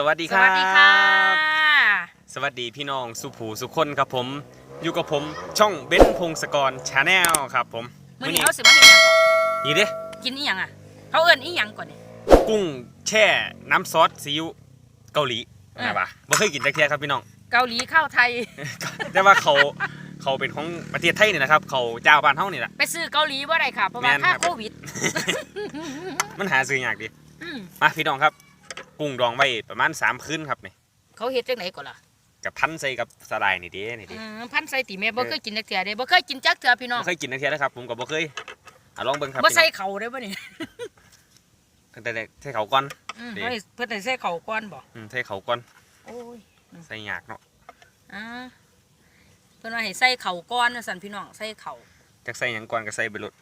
สวัสดีสครับ วัสดีค่ะ สวัสดีพี่น้องสุภูสุคนครับผม อยู่กับผมช่องเบนพงศกรชาแนลครับผมมื้อนี้เขาสิมาเฮ็ดหยังก่อนนี่เด้กินอีหยังอะ เขาเอิ้นอีหยังก่อนนี่ กุ้งแช่น้ำซอสซีอิ๊วเกาหลีอะ นะปะบ่เคยกินจักเทียครับพี่น้อง เกาหลีข้าวไทย แต่ว่าเขาเขาเป็นของประเทศไทยนี่นะครับ เขาเจ้าบ้านเฮานี่แหละ ไปซื้อเกาหลีบ่ได้ค่ะ เพราะว่าแม่นค่าครับโควิด มันหาซื้อยากดิอืมมาพี่น้องครับ กุ้งดองไว้ประมาณ3คืนครับนี่เขาเฮ็ดจังไดก่อนล่ะกับพันใส่กับสาหร่ายนี่เด้นี่เดิอืมพันใส่ติแม่บ่เคยกินจักเทื่อเด้บ่เคยกินจักเทื่อพี่น้องบ่เคยกินจักเทียนะครับ ผมก็บ่เคยอะลองเบิ่งครับบ่พี่น้ใส่องเข่าได้บ่นี่แต่แต่ใส่เขาก่อน อืมดีเฮ้ยเพิ่นให้ใส่เข่าก่อนบ่อืมใส่เขาก่อนโอ้ยใส่ยากเนาะอ่าเพิ่นว่าให้ใส่เข่าก่อนว่าซั่นพี่น้องใส่เข่าจักใส่หยังก่อนก็ใส่ไปโลด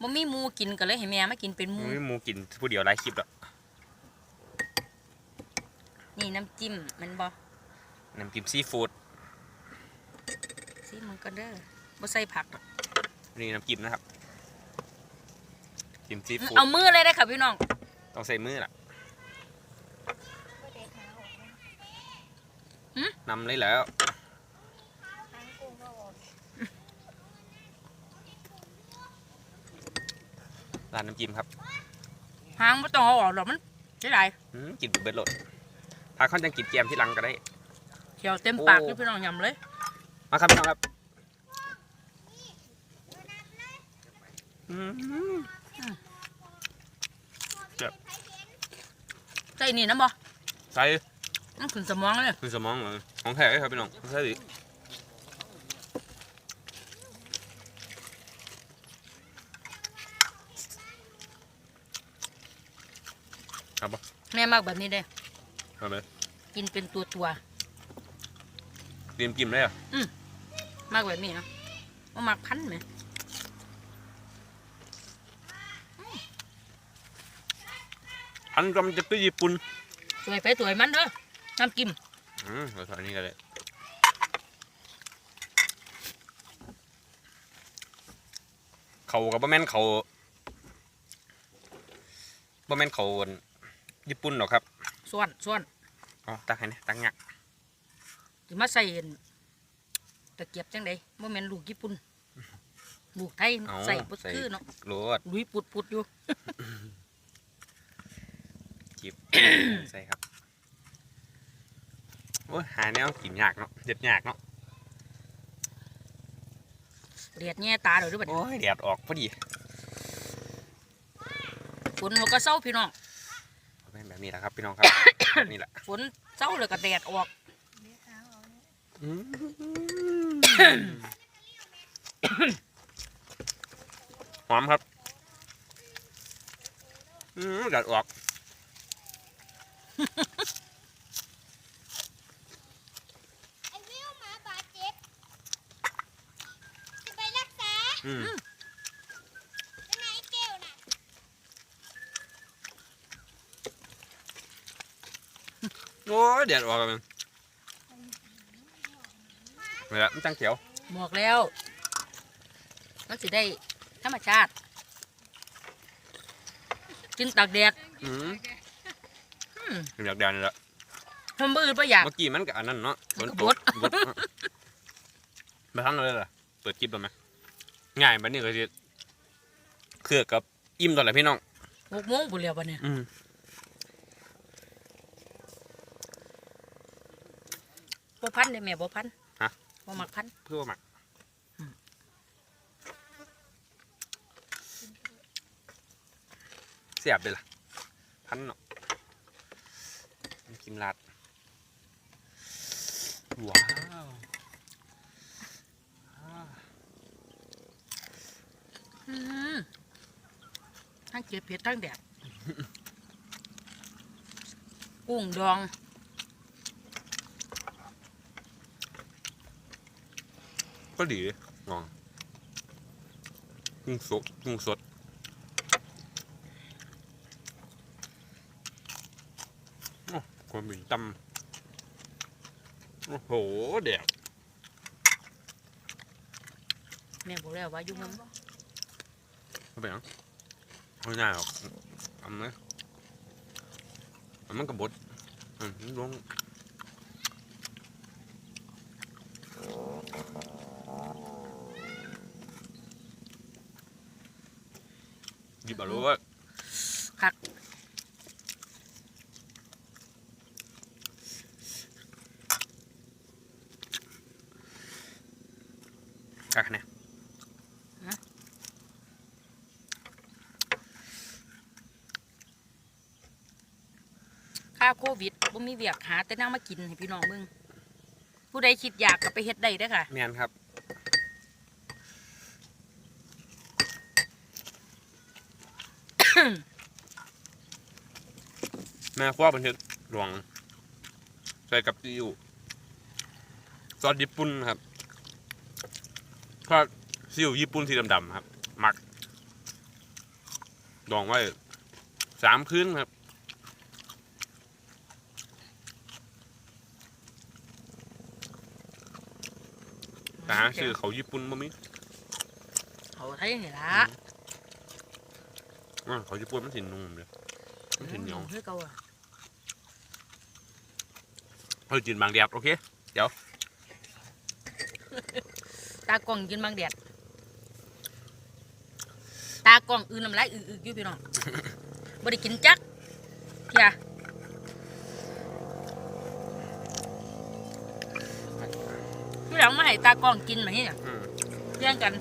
บ่มีหมูกินก็เลยให้แม่มากินเป็นหมูมีหมูกินผู้เดียวหลายคลิปแล้ว นี่น้ำจิ้มแมันบ่น้ำจิ้มซีฟู้ดสิมันก็เด้อบ่ใส่ผักดอกนี่น้ำจิ้มนะครับจิ้มซีฟู้ดเอามือเลยได้อค่ะพี่น้องต้องใส่มือล่ะหืมนำเลยแล้วร้านน้ำจิ้มครับหางไม่ต้องเอาออกหรอกมันใช่ไรอืมกินเบิดโหลด พาเขาจังกินแกมที่หลังก็ได้ เขียวเต็มปากโอ้อยู่พี่น้องยำเลยมาครับพี่น้องครับอืม ใส่นี่นะบ่ใส่มันขึ้นสมองเลยคือสมองเลยของแท้เลยครับพี่น้องใช่ดิครับปะแม่มากแบบนี้เด้ เอาเลยกินเป็นตัวตัวเตรียมกินเลยอะๆมากแบบนี้นะว่ามักพันไหมอันกำจะตื้อญี่ปุ่นสวยไปสวยมันเด้อน้ำกิมอืมเราใส่อันนี้กันเลยเขากับบะแม่นเขาบะแม่นเขาญี่ปุ่นหรอกครับ ส่วนส่วนอ๋อตักให้นี่ตักเงี้ยที่มาใส่ตะเกียบจังไดบ่แม่นลูกญี่ปุ่นลูกไทยใส่บ่คือเนาะโรดลุยปุดปุดๆอยู่จิบใส่ครับโอ้ยหาแนวกินยากเนาะเด็ดยากเนาะเลียดแง่ตาเดี๋ยวดูบัดนี้โอ้ยแดดออกพอดีฝนเขาก็เศร้าพี่น้องเป็ นแบบนี้แหละครับพี่น้องครับแบบนี่แหละฝนเศร้าเลยก็แดดออกอืมหอมครับอืมแดดออก ไอ้วิวหมาบาดเจ็บ จะไปรักษา อืม ไปไหนเกลน่ะ โอ้ยแดดออกเลยนี่แหละมันจังเขียวบอกแล้วมันสิได้ธรรมชาติกินตากแดดอืมอืมแดดแดดนี่แหละทำบื้อประหยัด เมื่อกี้มันกับอันนั้นเนาะฝนตบกดบดไปทำเลยล่ะเปิดคลิปแล้วไหมง่ายแบบนี้ก็จะเครือกับอิ่มตอนไหนพี่น้อง หกโมงบุเรียวปะเนี่ย อืม บ่พันเด้แม่บ่พันฮะ บ่มักพันเพื่อว่าหมักอืมเสียบเลยล่ะ พันเนาะน้ำกิมลาดว้าวอ่าอืมทั้งเกลียดเผ็ดทั้งแดดกุ้งดอง ก็ดีงองกุ้งสดกุ้งสดโอ้ความบินตำโอ้โหแดดแม่บอกแล้วว่าอยู่มันไม่เป็นหยังไม่ง่ายหรอกทำเลยมันมันกระบดอืมลงหยิบเอารู้ว่า คัก คักเนี่ยค่าโควิดบ่มีเวียกหา แต่นั่งมากินให้พี่น้องมึง ผู้ใดคิดอยากก็ไปเฮ็ดได้เด้อค่ะแมนครับแม่คว้าบันทึกหลวง ใส่กับซีอิ๊วซอสญี่ปุ่นครับ ทอดซีอิ๊วญี่ปุ่นสีดำๆครับหมักดองไว้สามคืนครับแต่หาซื้อเขาญี่ปุ่นบ่มีเอาไทยนี่ล่ะอ่าเขาญี่ปุ่นมันสินุ่มเลยมันสิเหนียวคือเก่าอะเฮ้ยจินบางเดียบโอเคตากล้องกินบางแดดตากล้องอื่นน้ำลายอึกๆอยู่พี่น้องบ่ได้กินจักเพียพี่หลังมาให้ตากล้องกินมาเนี่ยอืมเลี้ยงกัน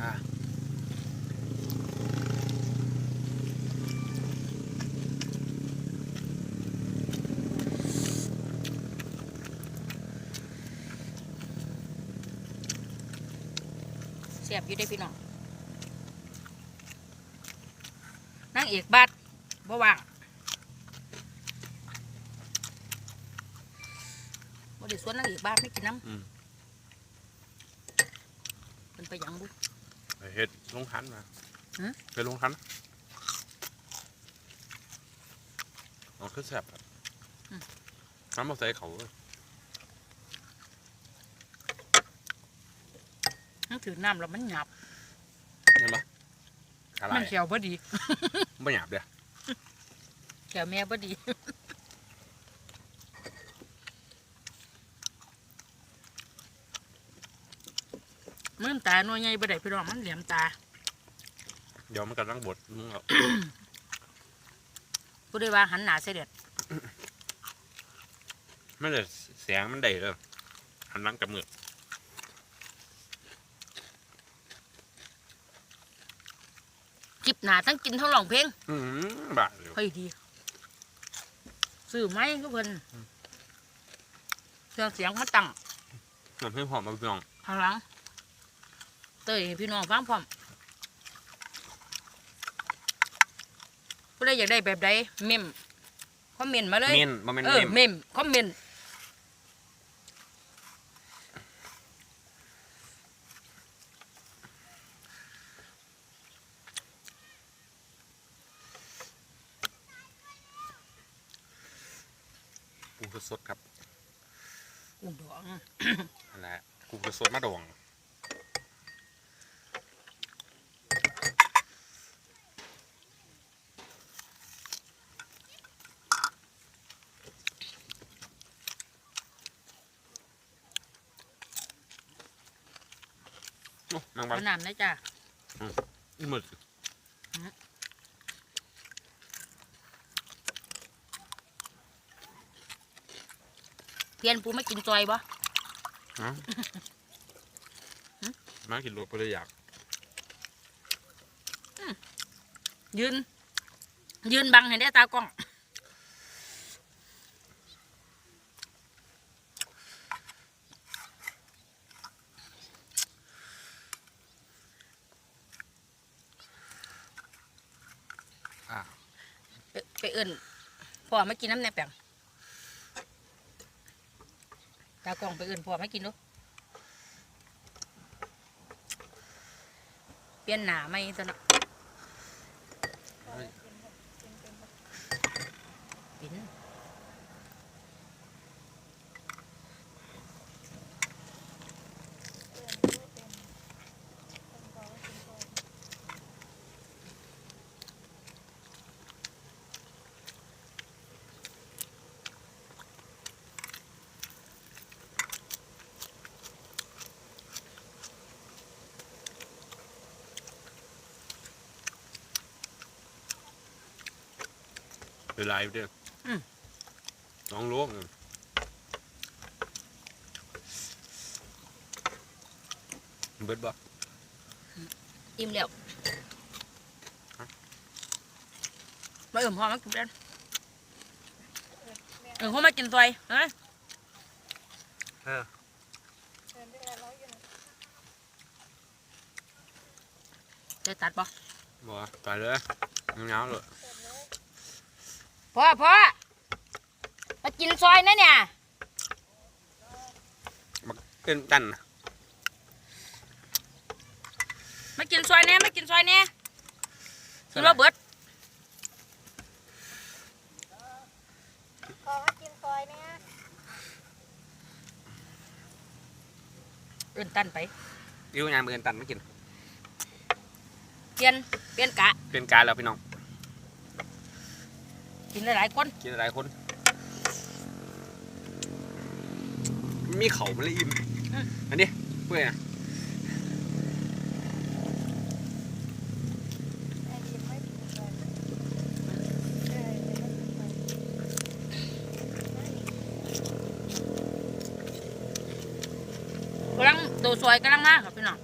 อ่า เสียบอยู่ได้พี่น้องนางเอกบัดบ่ว่างบ่ได้สวนนางเอกบัดไม่กินน้อืมำเป็นไปหยังบุไปเฮ็ดลงทันมาฮะไปลงทันอ๋อคือแซ่บครับน้ำมาใส่เขาเลย นั่งถือน้ำแล้วมันหยาบเห็นปะอะไรมันเขียวพอดีไม่หยาบเดียเขียวแม่พอดีมื่นตาหน่วยใหญ่บ่ได้พี่น้องมันเหลี่ยมตาเดี๋ยวมันกำลังบดมึงเอาผู้ใดว่าหันหน้าเสด็จไม่ได้เสียงมันได้เลยหันหลังกับมือ จิบหนาทั้งกินทั้งร้องเพลงอืมบาดเลยเฮ้ยดีซื้อไหมก็เพิ่นเครื่องเสียงมาตั้งน้ำให้หอมมาพี่น้องข้างหลังเตยให้พี่น้องฟังพร้อมผู้ใดอยากได้แบบใดเมมคอมเมนต์มาเลย เมนมาเมนเอเมอนเมมคอมเมนต์ ปูสดๆครับกุ้งดองนั่นแหละปูสดๆมาดองโอ้นางวัเอานน้ำนะจ้ะอีหมึก เพียนปูไม่กินจอยบ่ฮะมากินรถไปเลยอยากยืน ยืนบังให้ได้ตากล้องอะไปไปเอิ่นพ่อไม่กินน้ำแหนบแปง ตากล้องไปเอื่นพอไม่กินดูเปลี่ยนหนาไหมตอนนั้น ปิน เวลาอยู่เด้ออสองโลกนึงเบิดบ่อิ่มแล้วมาเอิ่มพอมากินกันเอิ่มพอมากินซอยเฮ้ยเออจะตัดปะบ่ไปเลยเงาๆเลย พ่อพ่อมากินซอยนะเนี่ยเอิ้นกันนะมากินซอยแน่มากินซอยแน่กินว่าเบิดขอมากินซอยเนี่ย เอิ่นตันไปอิ่วยามเอิ้นตันไม่กินเปลี่ยนเปลี่ยนกะเป็นการแล้วพี่น้อง กินหลายๆคนกินหลายคน มีเขามันเลยอิ่มอันนี้เพื่อนอะไอ้ดิบไม่กินซอยเออเดี๋ยวไม่กินซอยกำลังตัวซอยกำลังมากครับพี่น้อง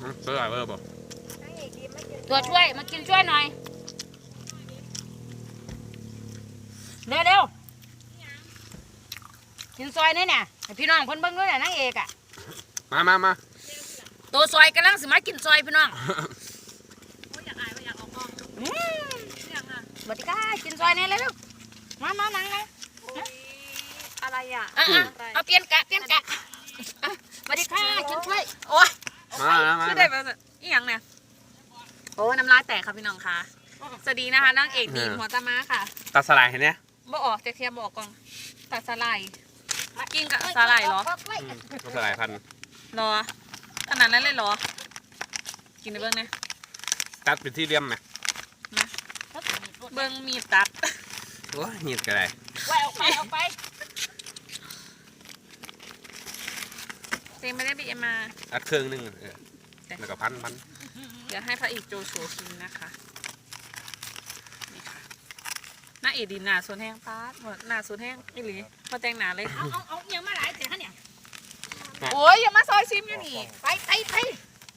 อืมเสื้ออะไรเบอร์บ่นั่งเอกดิบไม่กิน ตัวช่วยมากินช่วยหน่อย เร็วเร็วกินซอยนี่เนี่ยให้พี่น้องเพิ่นเบิ่งด้วยน่ะนางเอกอะ มามามาตัวซอยกำลังสิมากินซอยพี่น้องอยากอายว่าอยากออกกล้องอืมอยากอะสวัสดีค่ะกินซอยนี่เร็วๆมามานั่งเลยอะไรอะอะอะเอาเปลี่ยนกะเปลี่ยนกะอะสวัสดีค่ะกินช่วยโอ้ยมามามาคือได้แบบอีหยังเนี่ย โอ้น้ำลายแตกค่ะพี่น้องค่ะ สวัสดีนะคะนางเอกดีมหัวตาม้าค่ะ ตัดสลายเห็นไหมบ่ออกเทียบบอกกองตัดสลายกินกับสลายเหรออืมตัดสลายพันธุ์รอขนาดนั้นเลยเหรอ กินในเบื้องเนี่ยตัดเป็นที่เลี่ยมไหมเบื้องมีดตัดโอ้ยหีดก็ได้ไว้เอาไปเอาไปเต็มไม่ได้บีเอ็มมาตัดเครื่องหนึงเออแล้วก็พันพัน เดี๋ยวให้พระเอกโจโฉชิมนะคะนี่ค่ะหน้าเอกดีหนาสวนแห้งป้าดหนาสวนแห้งอีหลีพอแต่งหนาเลยเอาเอาเอายังมาหลายแต่ฮะเนี่ยโอ้ยอย่ามาซอยซิมอยู่นี่ไปไปไป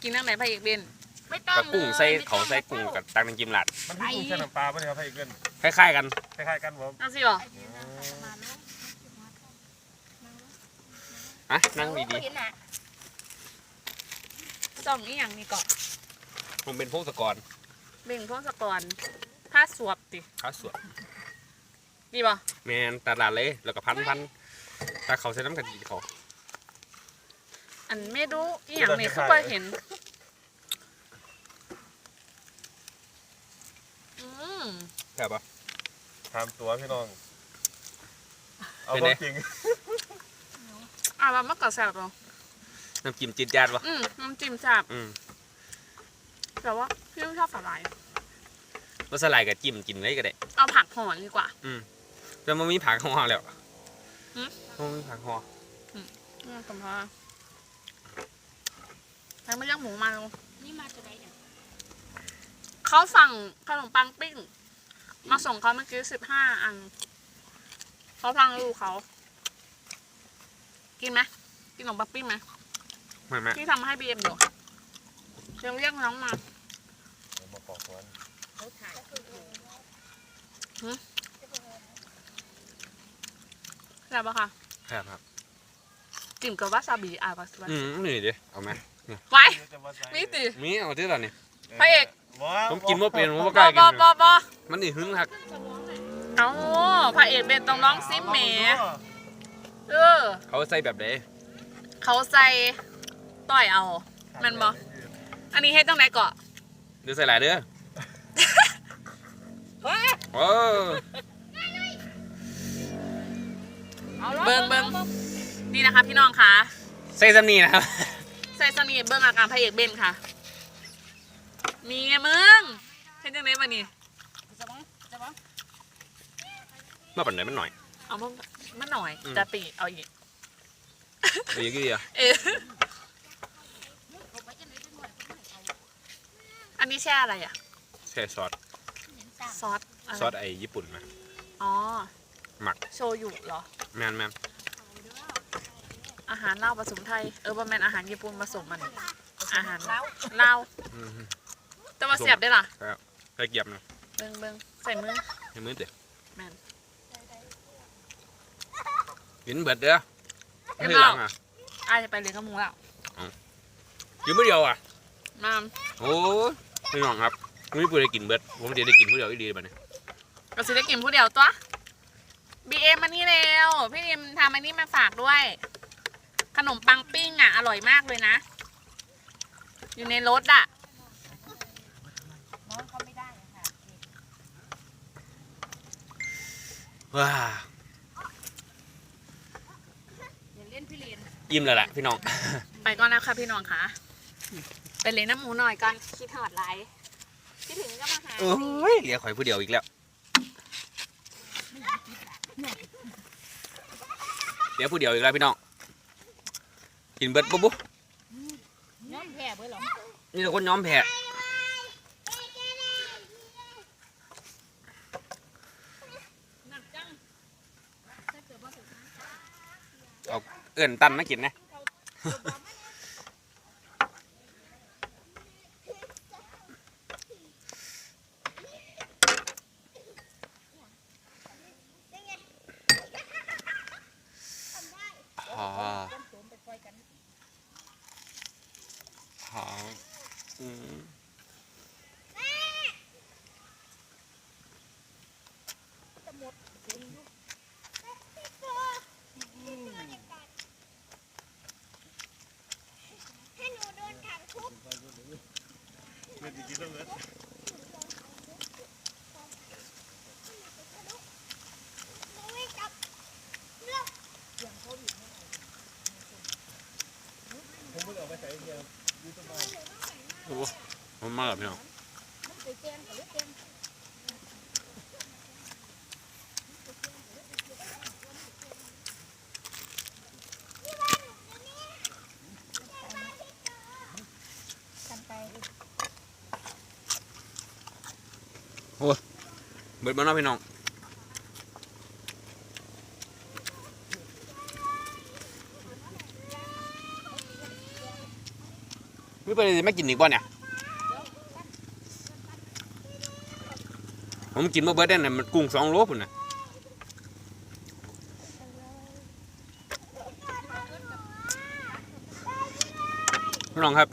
กินนั่งไหนพระเอกเบนไม่ต้องกับกุ้งลยใส่ไม่ต้เขาองใส่กุ้งกับตังน้ำจิ้มหลัดมันมีกุ้งแช่น้ำปลาป่ะเนี่ยครับพระเอกเล่นคล้ายๆกันคล้ายๆกันผมนั่งสิเหรออะนั่งดีเห็นน่ะส่องอีหยังนี่เกาะๆ ผมเป็นพวกสกรเบ่งพวกสกอนผ้าสวบติข้าวสวยดีป่ะแมนตลาดเลยแล้วก็พันพันแต่เขาใส่น้ำกะทิเขาอันไม่รู้อีหยังนี่คือไปเห็น อืมใช่ปะ ถามตัวพี่น้อง เอาเป็นคไงวามจริงอะเรามะกอกแซ่บเหรอน้ำจิ้มจีดจาดปะอืมน้ำจิ้มแซ่บอืม แต่ว่าพี่ไม่ชอบสาหร่ายว่าสลายกับจิ้มกินได้ก็ได้ เอาผักห่อดีกว่าแต่มันมีผักห่อแล้วหืม มันมีผักห่ออืมสมพอแล้วไม่ย่างหมูมาแล้วนี่มาจากไหนเนี่ยเขาสั่งขนมปังปิ้ง มาส่งเขาเมื่อกี้สิบห้าอัน เขาพังลูกเขา กินไหมกินขนมปังปิ้งไหม ไม่ไม่ที่ทำให้บีเอ็มอยู่เดี๋ยวเรียกน้องมา มาปอกสวนเขาถ่ายแล้วปะคะครับครับจิ้มกับวาซาบิอะวาซาบิอืมนี่ดิเอาไหมไว้จะาใส่มีติมีเอาที่ตอนนี้พระเอกว้าผมกินว่าเป็นผมว่าบกล้าอกิบนอบอบอมันนี่หึงหักเอาพระเอกเป็นต้องร้องซิมแหมเออเขาใส่แบบไหนเขาใส่ต่อยเอาแมันบออันนี้ให้ตรงไหนเกาะ หรือใส่หลายเด้อเออเอาละเบิ่งเบิ่งนี่นะคะพี่น้องคะใส่ซ้ำนี่นะครับ ใส่สนีเบิ่งอาการพระเอกเบนค่ะ มีไงมึงเห็นจังได๋บ่นี่จะบังจะบังมาปั่นไหนมันหน่อย เอามามาหน่อยอืมจะตีเอาอีกเอาอย่างนี้ดีอะ เอออั นนี้แช่อะไรอะใช่ซอสซอสอะไรซอสไอ้ญี่ปุ่นมาอ๋อ หมักโชยุเหรอ แมนแมนอาหารลาวผสมไทย เออบ่แม่นอาหารญี่ปุ่นผสมมัน อาหารแล้วลาวอืมแต่ว่าเสียบได้ล่ะใส่เกียบนะเบิ่งเบิ่งใส่มือให้มือเด็ดแม่นกินเบิดเด้อเรียบให้ร้หอยลังอะอายจะไปเรียนกับหมูแล้วกินมื้อเดียวอะมาโอ้ย พี่น้องครับไม่พูดได้กินเบิดผมจะได้กินผู้เดียวอีดีบัดนี้ก็สิได้กินผู้เดียวตัวบีเอ็มมานี่เร็วพี่เอ็มทำอันนี้มาฝากด้วย ขนมปังปิ้งอะ อร่อยมากเลยนะ อยู่ในรถอะน้องเขาไม่ได้อะค่ะว้าอย่าเล่นพี่เรียนอิ่มแล้วล่ะพี่น้อง ไปก่อนนะคะพี่น้องค่ะ ไปเลี้ยน้ำหมูหน่อยก่อนคิดหอดไรคิดถึงก็มาหาโอ้ยเหลือข่อยผู้เดียวอีกแล้วเหลือผู้เดียวอีกแล้วพี่น้องกินเบิดปุ๊บปุ๊บน้องแพ้เบื่อหรอนี่เราคนย้อมแพ้เอาเอื่นตันมากินนะ อ๋ออ๋ออืม โอ้มันมากพี่น้อง กันไป เบิดบ้านนอกพี่น้องไม่ไปเลยไม่กินอีกบ่เนี่ยผมกินมาเบิดได้น่ะมันกุ้งสองโลพุ่นนะพี่น้องครับ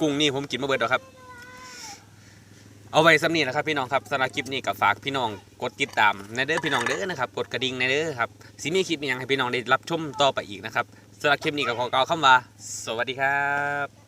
กุ้งนี่ผมกินมาเบิร์ดแล้วครับ เอาไว้สำนีนะครับพี่น้องครับสำหรับคลิปนี้ก็ฝากพี่น้องกดติดตามในเด้อพี่น้องเด้อนะครับกดกระดิ่งในเด้อครับสิมีคลิปอหยังให้พี่น้องได้รับชมต่อไปอีกนะครับสำหรับคลิปนี้ก็ขอกล่าวคำว่า สวัสดีครับ